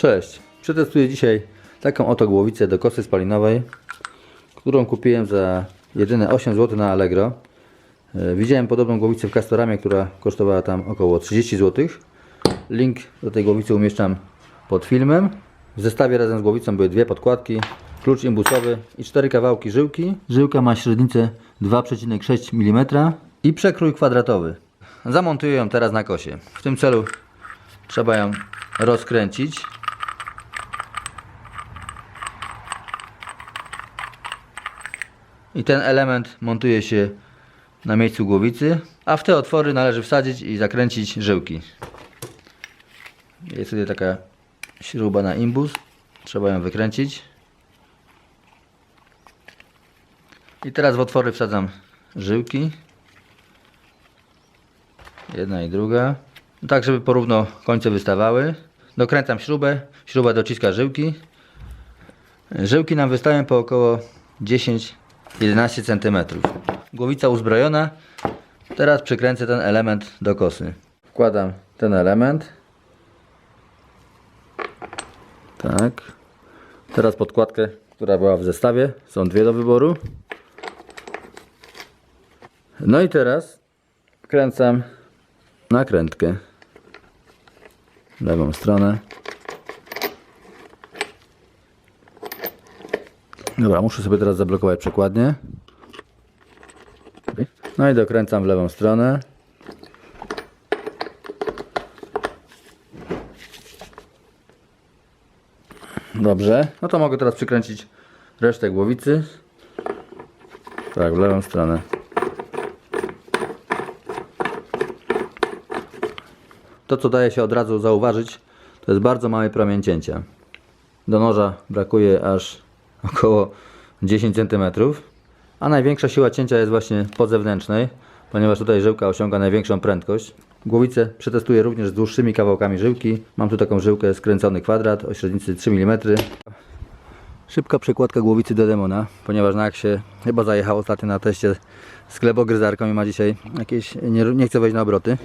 Cześć, przetestuję dzisiaj taką oto głowicę do kosy spalinowej, którą kupiłem za jedyne 8 zł na Allegro. E, Widziałem podobną głowicę w Castoramie, która kosztowała tam około 30 zł. Link do tej głowicy umieszczam pod filmem. W zestawie razem z głowicą były dwie podkładki, klucz imbusowy i cztery kawałki żyłki. Żyłka ma średnicę 2,6 mm i przekrój kwadratowy. Zamontuję ją teraz na kosie. W tym celu trzeba ją rozkręcić. I ten element montuje się na miejscu głowicy, a w te otwory należy wsadzić i zakręcić żyłki. Jest tutaj taka śruba na imbus. Trzeba ją wykręcić. I teraz w otwory wsadzam żyłki. Jedna i druga. Tak, żeby porówno końce wystawały. Dokręcam śrubę. Śruba dociska żyłki. Żyłki nam wystają po około 10-11 cm. Głowica uzbrojona. Teraz przykręcę ten element do kosy. Wkładam ten element. Tak. Teraz podkładkę, która była w zestawie. Są dwie do wyboru. No i teraz kręcam nakrętkę. Lewą stronę. Dobra, muszę sobie teraz zablokować przekładnię. No i dokręcam w lewą stronę. Dobrze. No to mogę teraz przykręcić resztę głowicy. Tak, w lewą stronę. To co daje się od razu zauważyć, to jest bardzo mały promień cięcia. Do noża brakuje aż około 10 cm, a największa siła cięcia jest właśnie po zewnętrznej, ponieważ tutaj żyłka osiąga największą prędkość. Głowicę przetestuję również z dłuższymi kawałkami żyłki. Mam tu taką żyłkę skręcony kwadrat o średnicy 3 mm. Szybka przekładka głowicy do demona, ponieważ na się chyba zajechał ostatnio na teście z glebogryzarką i ma dzisiaj jakieś, nie, nie wejść na obroty.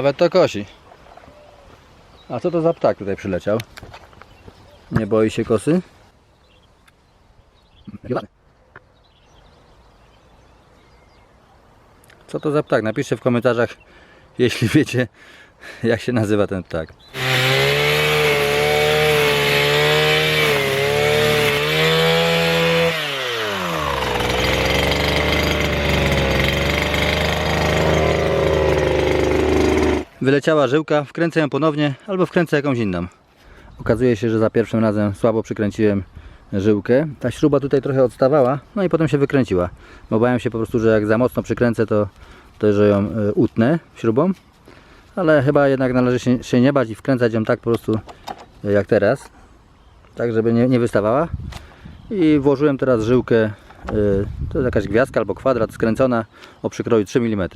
Nawet to kosi. A co to za ptak tutaj przyleciał? Nie boi się kosy? Co to za ptak? Napiszcie w komentarzach, jeśli wiecie, jak się nazywa ten ptak. Wyleciała żyłka, wkręcę ją ponownie albo wkręcę jakąś inną. Okazuje się, że za pierwszym razem słabo przykręciłem żyłkę. Ta śruba tutaj trochę odstawała, no i potem się wykręciła. Bałem się po prostu, że jak za mocno przykręcę, to, to że ją y, utnę śrubą. Ale chyba jednak należy się, się nie bać i wkręcać ją tak po prostu y, jak teraz. Tak, żeby nie, nie wystawała. I włożyłem teraz żyłkę, y, to jest jakaś gwiazdka albo kwadrat skręcona o przykroju 3 mm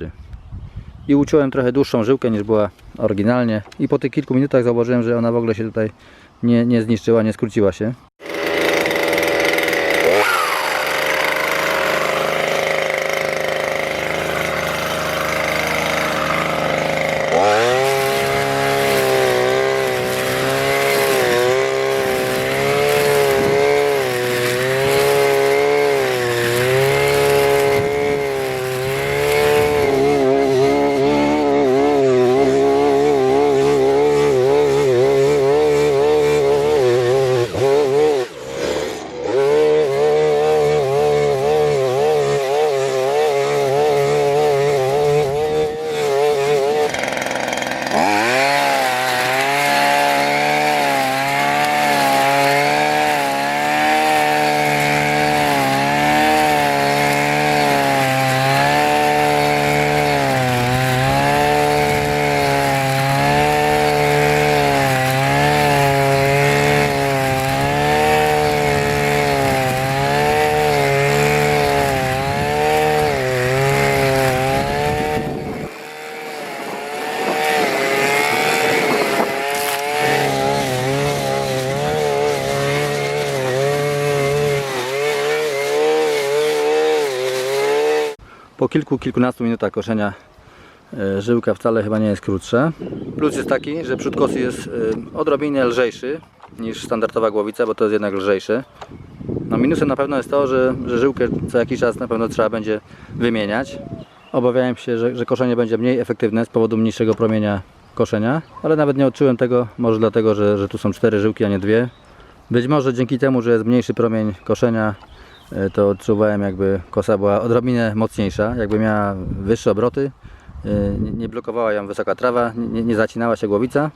i uciąłem trochę dłuższą żyłkę niż była oryginalnie i po tych kilku minutach zauważyłem, że ona w ogóle się tutaj nie, nie zniszczyła, nie skróciła się. Kilku, kilkunastu minutach koszenia e, żyłka wcale chyba nie jest krótsza. Plus jest taki, że przód kosy jest e, odrobinę lżejszy niż standardowa głowica, bo to jest jednak lżejszy. No minusem na pewno jest to, że, że żyłkę co jakiś czas na pewno trzeba będzie wymieniać. Obawiałem się, że, że koszenie będzie mniej efektywne z powodu mniejszego promienia koszenia, ale nawet nie odczułem tego, może dlatego, że, że tu są cztery żyłki, a nie dwie. Być może dzięki temu, że jest mniejszy promień koszenia, to odczuwałem jakby kosa była odrobinę mocniejsza, jakby miała wyższe obroty, e, nie- blokowała ją wysoka trawa, nie, nie zacinała się głowica.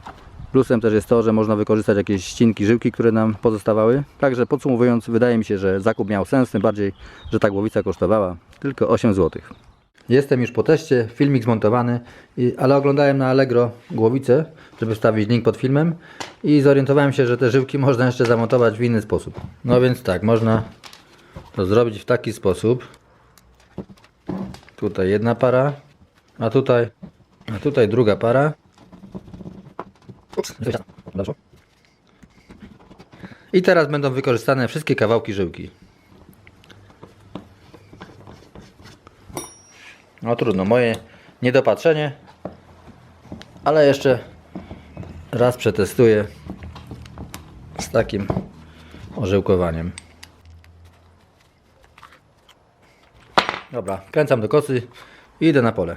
Plusem też jest to, że można wykorzystać jakieś ścinki żyłki, które nam pozostawały. Także podsumowując, wydaje mi się, że zakup miał sens, tym bardziej, że ta głowica kosztowała tylko 8 zł. Jestem już po teście, filmik zmontowany, ale oglądałem na Allegro głowicę, żeby wstawić link pod filmem i zorientowałem się, że te żyłki można jeszcze zamontować w inny sposób. No więc tak, można to zrobić w taki sposób. Tutaj jedna para, a tutaj, a tutaj druga para. I teraz będą wykorzystane wszystkie kawałki żyłki. No trudno, moje niedopatrzenie, ale jeszcze raz przetestuję z takim orzełkowaniem. Dobra, kręcam do kosy i idę na pole.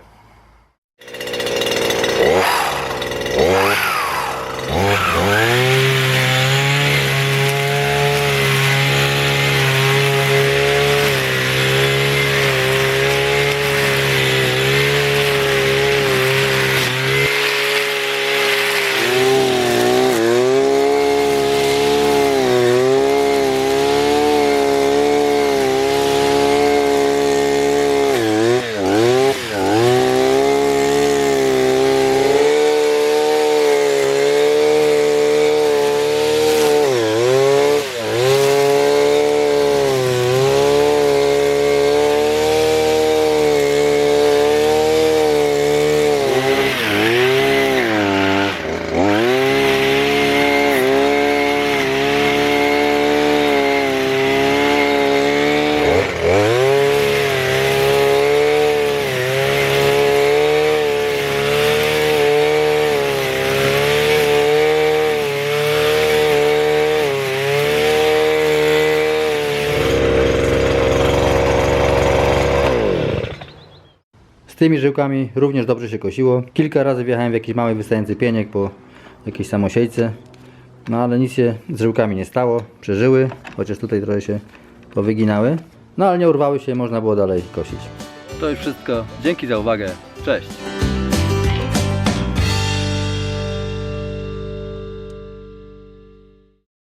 Z tymi żyłkami również dobrze się kosiło. Kilka razy wjechałem w jakiś mały wystający pieniek po jakiejś samosiejce. No ale nic się z żyłkami nie stało. Przeżyły, chociaż tutaj trochę się powyginały. No ale nie urwały się, można było dalej kosić. To już wszystko. Dzięki za uwagę. Cześć.